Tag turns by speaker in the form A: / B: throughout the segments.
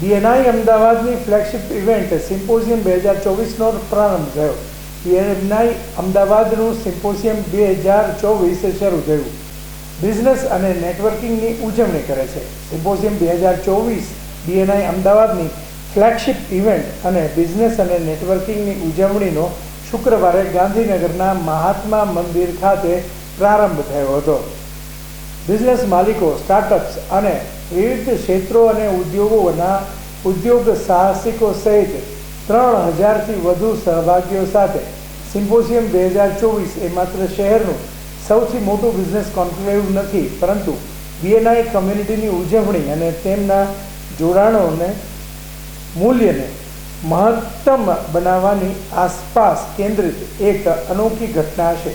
A: BNI અમદાવાદની flagship event symposium બે હજાર ચોવીસનો પ્રારંભ થયો. બીએનઆઈ અમદાવાદનું સિમ્પોઝિયમ બે હજાર ચોવીસે શરૂ થયું. બિઝનેસ અને નેટવર્કિંગની ઉજવણી કરે છે. સિમ્પોઝિયમ બે હજાર ચોવીસ બીએનઆઈ અમદાવાદની ફ્લેગશિપ ઇવેન્ટ અને બિઝનેસ અને નેટવર્કિંગની ઉજવણીનો શુક્રવારે ગાંધીનગરના મહાત્મા મંદિર ખાતે પ્રારંભ થયો હતો. બિઝનેસ માલિકો સ્ટાર્ટઅપ્સ અને વિવિધ ક્ષેત્રો અને ઉદ્યોગોના ઉદ્યોગ સાહસિકો સહિત ત્રણ હજારથી વધુ સહભાગીઓ સાથે સિમ્પોઝિયમ બે હજાર ચોવીસ એ માત્ર શહેરનું સૌથી મોટું બિઝનેસ કોન્ક્લેવ નથી, પરંતુ બીએનઆઈ કમ્યુનિટીની ઉજવણી અને તેમના જોડાણોને મૂલ્યને મહત્તમ બનાવવાની આસપાસ કેન્દ્રિત એક અનોખી ઘટના છે.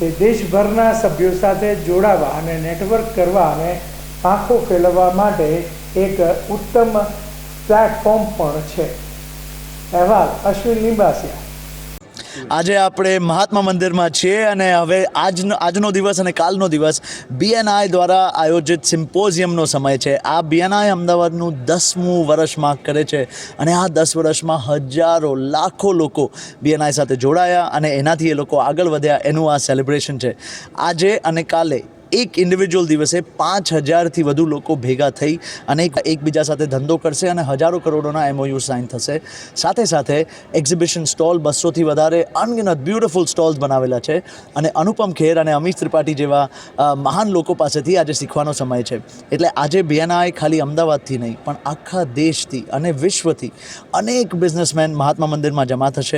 A: તે દેશભરના સભ્યો સાથે જોડાવા અને નેટવર્ક કરવા અને પાંખો ફેલાવવા માટે એક ઉત્તમ પ્લેટફોર્મ પણ છે. અહેવાલ અશ્વિન લિંબાસિયા
B: આજે આપણે મહાત્મા મંદિરમાં છીએ અને હવે આજનો આજનો દિવસ અને કાલનો દિવસ બીએનઆઈ દ્વારા આયોજિત સિમ્પોઝિયમનો સમય છે. આ બીએનઆઈ અમદાવાદનું દસમું વર્ષ માર્ક કરે છે અને આ દસ વર્ષમાં હજારો, લાખો લોકો બીએનઆઈ સાથે જોડાયા અને એનાથી એ લોકો આગળ વધ્યા. એનું આ સેલિબ્રેશન છે. આજે અને કાલે એક ઇન્ડિવિજ્યુઅલ દિવસે પાંચ હજારથી વધુ લોકો ભેગા થઈ અને એક એકબીજા સાથે ધંધો કરશે અને હજારો કરોડોના એમઓયુ સાઇન થશે. સાથે સાથે એક્ઝિબિશન સ્ટોલ બસોથી વધારે અનગિનત બ્યુટિફુલ સ્ટોલ્સ બનાવેલા છે અને અનુપમ ખેર અને અમિત ત્રિપાઠી જેવા મહાન લોકો પાસેથી આજે શીખવાનો સમય છે. એટલે આજે બીએનઆઈ ખાલી અમદાવાદથી નહીં, પણ આખા દેશથી અને વિશ્વથી અનેક બિઝનેસમેન મહાત્મા મંદિરમાં જમા થશે.